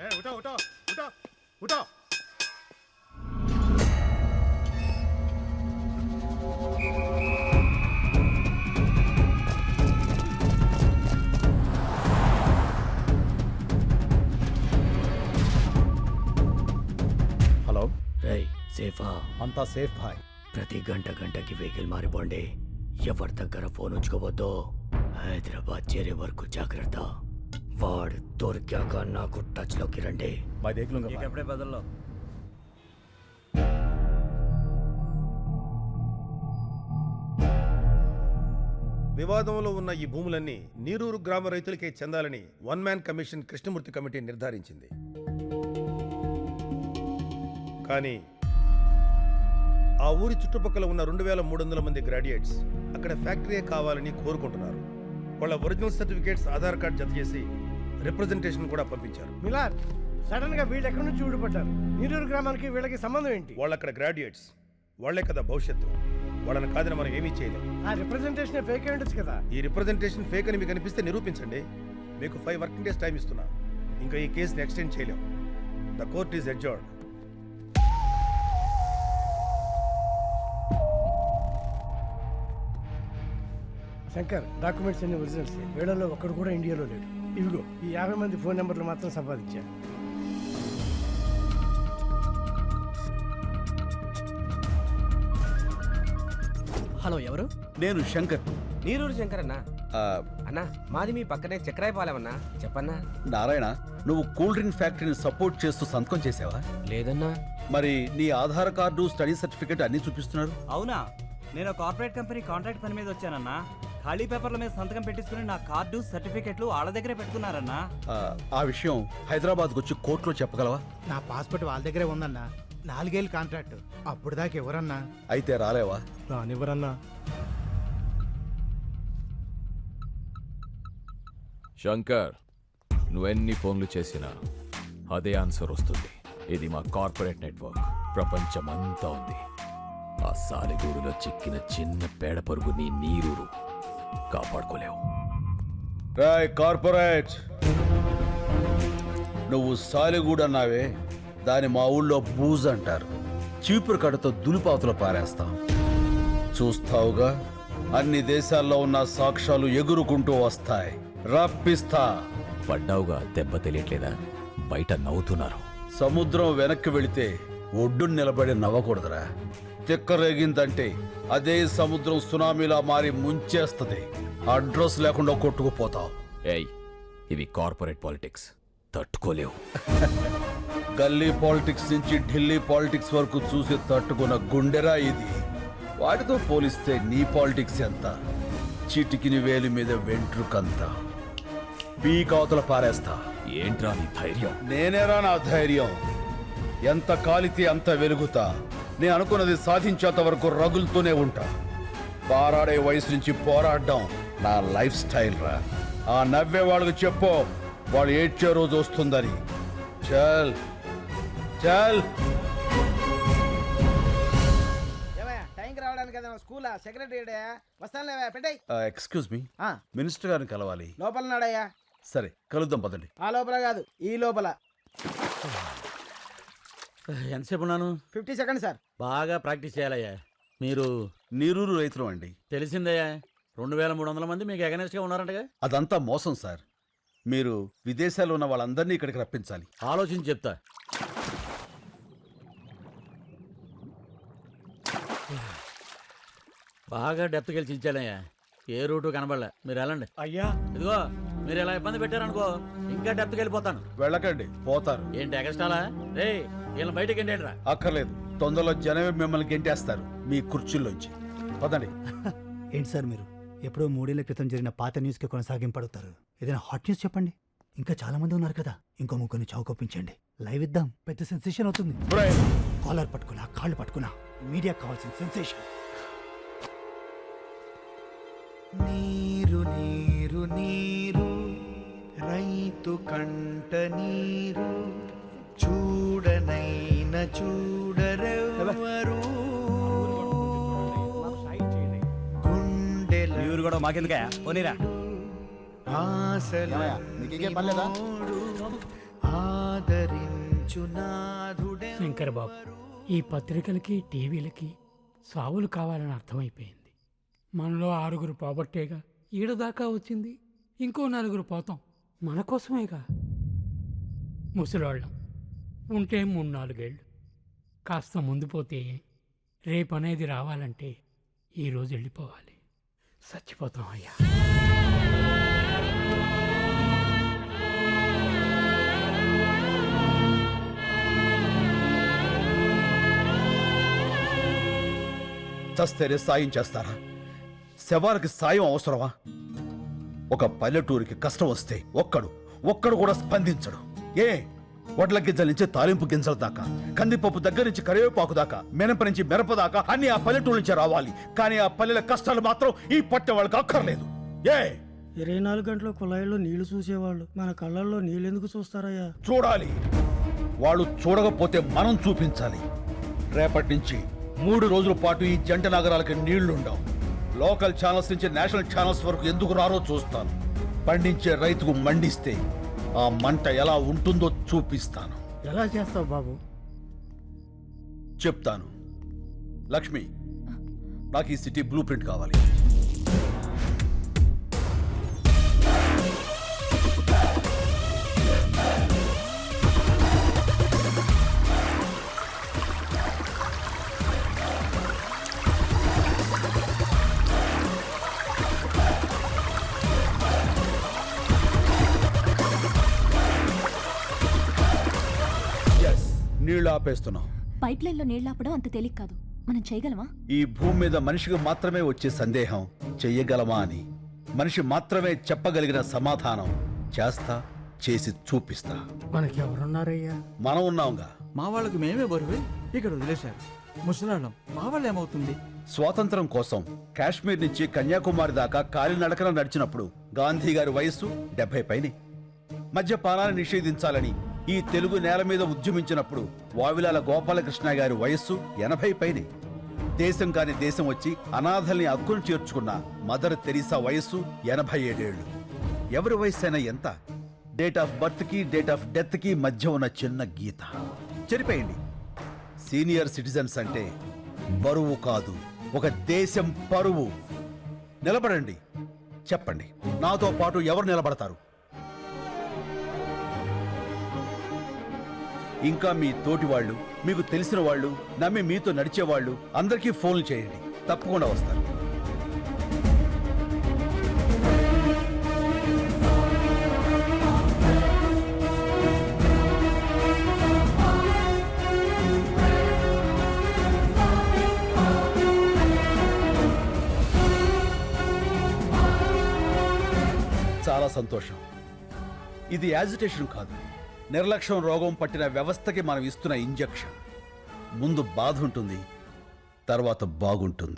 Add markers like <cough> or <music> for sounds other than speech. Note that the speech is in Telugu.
ఏ ఉఠో ఉఠో ఉఠో ఉఠో. హలో? రై సేఫా. అంతా సేఫ్ భాయ్. ప్రతి గంట గంటకి వెహికల్ మారిపోండి. ఎవరి దగ్గర ఫోన్ ఉంచుకోవద్దు హైదరాబాద్ చేరే వరకు జాగ్రత్త. వాడు దొరికాక నాకు టచ్ లోకి రండి मैं देख लूंगा भाई। ఎప్పుడే బదుల్లో వివాదంలో ఉన్న ఈ భూములన్నీ నీరూరు గ్రామ రైతులకే చెందాలని one man commission Krishnamurthy committee నిర్ధారించింది కానీ ఆ ఊరి చుట్టుపక్కల ఉన్న రెండు వేల మూడు వందల మంది గ్రాడ్యుయేట్స్ అక్కడ ఫ్యాక్టరీయే కావాలని కోరుకుంటున్నారు వాళ్ళ ఒరిజినల్ సర్టిఫికేట్స్ ఆధార్ కార్డ్ జత చేసి రిప్రజెంటేషన్ కూడా పంపించారు. మిలాద్ సడన్గా వీళ్ళు ఎక్కడి నుంచి ఊడిపడ్డారు? నీరూరు గ్రామానికి వీళ్ళకి సంబంధం ఏంటి? వాళ్ళు అక్కడ గ్రాడ్యుయేట్స్ వాళ్ళే కదా భవిష్యత్తు. వాళ్ళని కాదని మనం ఏమీ చేయలేం. ఆ రిప్రజెంటేషన్ ఫేక్ ఉండొచ్చు కదా? ఈ రిప్రజెంటేషన్ ఫేక్ అని మీకు అనిపిస్తే నిరూపించండి. మీకు ఫైవ్ వర్కింగ్ డేస్ టైం ఇస్తున్నా. ఇంకా ఈ కేసుని ఎక్స్టెండ్ చేయలేం. The court is adjourned Shankar documents అన్ని ఒరిజినల్స్ వీళ్ళలో ఒక్కడు కూడా ఇండియాలో లేడు. ఇవిగో ఈ యాభై మంది ఫోన్ నెంబర్లు మాత్రం సంపాదించా. హలో ఎవరు? నేను శంకర్. నీరూరు శంకర్ అన్నా ఆ, అన్నా మాది మీ పక్కనే చక్రాయపాలెమన్నా చెప్పన్నా? నారాయణ నువ్వు కూల్ డ్రింక్ ఫ్యాక్టరీని సపోర్ట్ చేస్తూ సంతకం చేసావా? లేదన్నా. మరి నీ ఆధార్ కార్డు స్టడీ సర్టిఫికేట్ అన్ని చూపిస్తున్నారు? అవునా? నేను కార్పొరేట్ కంపెనీ కాంట్రాక్ట్ పని మీద వచ్చానన్నా. ఖాళీ పేపర్ల మీద సంతకం పెట్టించుకుని నా కార్డు సర్టిఫికెట్లు వాళ్ళ దగ్గరే పెట్టుకున్నారన్నా? ఆ, ఆ విషయం హైదరాబాద్కు వచ్చి కోర్టులో చెప్పగలవా? నా పాస్పోర్ట్ వాళ్ళ దగ్గరే ఉందన్నా. నాలుగేళ్ళు కాంట్రాక్ట్. అప్పుడు దాకా ఎవరన్నా? అయితే రాలేవా? రానివ్వరన్నా. శంకర్ నువ్వెన్ని ఫోన్లు చేసినా అదే ఆన్సర్ వస్తుంది. ఇది మా కార్పొరేట్ నెట్వర్క్. ప్రపంచమంతా ఉంది. ఆ సాలిగూడులో చిక్కిన చిన్న పేడ పరుగు నీ నీరూరు. కాపాడుకోలేవు. రాయ్ కార్పొరేట్. నువ్వు సాలిగూడ అన్నావే దాని మా ఊళ్ళో బూజ్ అంటారు. చీపురు కడతో దులిపాతులు పారేస్తాం. చూస్తావుగా అన్ని దేశాల్లో ఉన్న సాక్ష్యాలు ఎగురుకుంటూ వస్తాయి. రప్పిస్తా. పడ్డావుగా దెబ్బ తెలియట్లేదా? బయట నవ్వుతున్నారు. సముద్రం వెనక్కి వెళితే ఒడ్డున నిలబడి నవ్వకూడదురా. తిక్కరేగిందంటే అదే సముద్రం సునామీలా మారి ముంచేస్తది. అడ్రస్ లేకుండా కొట్టుకుపోతావు. ఏయ్ ఇవి కార్పొరేట్ పాలిటిక్స్. తట్టుకోలేవు. <laughs> గల్లీ పాలిటిక్స్ నుంచి ఢిల్లీ పాలిటిక్స్ వరకు చూసి తట్టుకున్న గుండెరా ఇది. వాటితో పోలిస్తే నీ పాలిటిక్స్ ఎంత? చిటికిని వేలి మీద వెంట్రుకంత. పీకావతల పారేస్తా. ఏంట్రా నీ ధైర్యం? నేనేరా నా ధైర్యం? ఎంత కాలితే అంత వెలుగుతా. నేను అనుకున్నది సాధించేంత వరకు రగులుతూనే ఉంటా. పారాడే వయసు నుంచి పోరాడడం నా లైఫ్ స్టైల్ రా. ఆ నవ్వే వాళ్ళకి చెప్పు వాళ్ళు ఏడ్చే రోజు వస్తుందని. చల్. చల్. టైంకి రావడానికి ఏదైనా స్కూలా? సెక్రటరీ వస్తాను లేవా పెట్టాయి. Excuse me. మినిస్టర్ గారిని కలవాలి. లోపల నాడయ్యా సరే కలుద్దాం పదండి. ఆ లోపల కాదు ఈ లోపల. ఎంతసేపు ఉన్నాను ఫిఫ్టీ సెకండ్ సార్. బాగా ప్రాక్టీస్ చేయాలయ్యా. మీరు నీరూరు రైతులు అండి. తెలిసిందయ్యా రెండు వేల మూడు వందల మంది మీకు అగనెస్ట్గా ఉన్నారంటగా? అదంతా మోసం సార్. మీరు విదేశాల్లో ఉన్న వాళ్ళందరినీ ఇక్కడికి రప్పించాలి. ఆలోచించి చెప్తా. బాగా డెప్త్కి వెళ్ళి చించాలయ్యా ఏ రూటు కనబడలే. మీరు వెళ్ళండి. అయ్యా. ఇదిగో మీరు ఇలా ఇబ్బంది పెట్టారనుకో ఇంకా డెప్త్కి వెళ్ళిపోతాను. వెళ్ళకండి పోతారు. ఏంటి ఎగస్టాలా రే వీళ్ళని బయటకి ఎండేట్రా అక్కర్లేదు. తొందరలో జనమే మిమ్మల్ని గెంటేస్తారు. మీ కుర్చీల్లోంచి. పదండి. <laughs> ఏంటి సార్ మీరు? ఎప్పుడో మూడేళ్ళ క్రితం జరిగిన పాత న్యూస్కి కొనసాగింపడుతారు ఏదైనా హాట్ న్యూస్ చెప్పండి. ఇంకా చాలా మంది ఉన్నారు కదా. ఇంకో ముగ్గురిని చౌకొప్పించండి లైవ్ ఇద్దాం. పెద్ద సెన్సేషన్ అవుతుంది. కాలర్ పట్టుకున్నా కాళ్ళు పట్టుకున్నా మీడియా కావాల్సిన సెన్సేషన్. నీరు నీరు నీరు రైతు కంట నీరు. చూడనైన చూడరెవరు గుండెల ఊరు కూడా మాకెందుకే పోనీరా. ఆశల ప్రపంచమందించునాథుడే శంకర్ బాబు ఈ పత్రికలకి టీవీలకి సావులు కావాలని అర్థమైపోయింది. మనలో ఆరుగురు పోబట్టేగా ఈడదాకా వచ్చింది. ఇంకో నలుగురు పోతాం. మన కోసమేగా. ముసలోళ్ళం. ఉంటే మూడు నాలుగేళ్ళు. కాస్త ముందు పోతే రేపు అనేది రావాలంటే ఈరోజు వెళ్ళిపోవాలి. చచ్చిపోతాం అయ్యా. చస్తేనే సాయం చేస్తారా? శవాలకి సాయం అవసరమా? ఒక పల్లెటూరికి కష్టం వస్తే ఒక్కడు ఒక్కడు కూడా స్పందించడు. ఏ? వడ్ల గింజల నుంచి తాలింపు గింజల దాకా కందిపప్పు దగ్గర నుంచి కరివేపాకు దాకా మినప నుంచి మిరప దాకా అన్ని ఆ పల్లెటూరు నుంచి రావాలి. కానీ ఆ పల్లెల కష్టాలు మాత్రం ఈ పట్టె వాళ్ళకి అక్కర్లేదు. ఏ? ఇరవై నాలుగు గంటల కుళాయిలో నీళ్ళు చూసేవాళ్ళు. మన కళ్ళల్లో నీళ్ళు ఎందుకు చూస్తారయ్యా? చూడాలి. వాళ్ళు చూడకపోతే మనం చూపించాలి. రేపటి నుంచి మూడు రోజుల పాటు ఈ జంట నగరాలకి నీళ్ళుండవు లోకల్ ఛానల్స్ నుంచి నేషనల్ ఛానల్స్ వరకు ఎందుకు రారో చూస్తాను. పండించే రైతుకు మండిస్తే ఆ మంట ఎలా ఉంటుందో చూపిస్తాను. ఎలా చేస్తావు బాబు? చెప్తాను. లక్ష్మి నాకు ఈ సిటీ బ్లూ ప్రింట్ కావాలి. ఆపేస్తున్నాం పైప్ లైన్లో నీళ్ళాపడం అంత తేలిక కాదు. మనం చేయగలమా? ఈ భూమి మీద మనిషికి మాత్రమే వచ్చే సందేహం చెయ్యగలమా అని. మనిషి మాత్రమే చెప్పగలిగిన సమాధానం చేస్తా చేసి చూపిస్తా. మనకి ఎవరున్నారయ్యా మనం ఉన్నాంగా. మా వాళ్ళకి మేమే బరువే? ఇక్కడ వదిలేశారు. ముసలాళ్ళం మా వాళ్ళు ఏమవుతుంది? స్వాతంత్రం కోసం కాశ్మీర్ నుంచి కన్యాకుమారి దాకా కాలినడకన నడిచినప్పుడు గాంధీ గారి వయస్సు డెబ్బై పైనే. మద్యపానాన్ని నిషేధించాలని ఈ తెలుగు నేల మీద ఉద్యమించినప్పుడు వావిలాల గోపాలకృష్ణ గారి వయస్సు ఎనభై పైనే. దేశం కాని దేశం వచ్చి అనాథల్ని అక్కును చేర్చుకున్న మదర్ తెరీసా వయస్సు ఎనభై ఏడేళ్ళు ఎవరి వయస్సు అయినా ఎంత? డేట్ ఆఫ్ బర్త్కి డేట్ ఆఫ్ డెత్కి మధ్య ఉన్న చిన్న గీత. చెరిపేయండి. సీనియర్ సిటిజన్స్ అంటే బరువు కాదు ఒక దేశం పరువు. నిలబడండి. చెప్పండి. నాతో పాటు ఎవరు నిలబడతారు? ఇంకా మీ తోటి వాళ్ళు మీకు తెలిసిన వాళ్ళు నమ్మి మీతో నడిచేవాళ్ళు అందరికీ ఫోన్లు చేయండి. తప్పకుండా వస్తారు. చాలా సంతోషం. ఇది యాజిటేషన్ కాదు. నిర్లక్ష్యం రోగం పట్టిన వ్యవస్థకి మనం ఇస్తున్న ఇంజెక్షన్. ముందు బాధ ఉంటుంది తర్వాత బాగుంటుంది.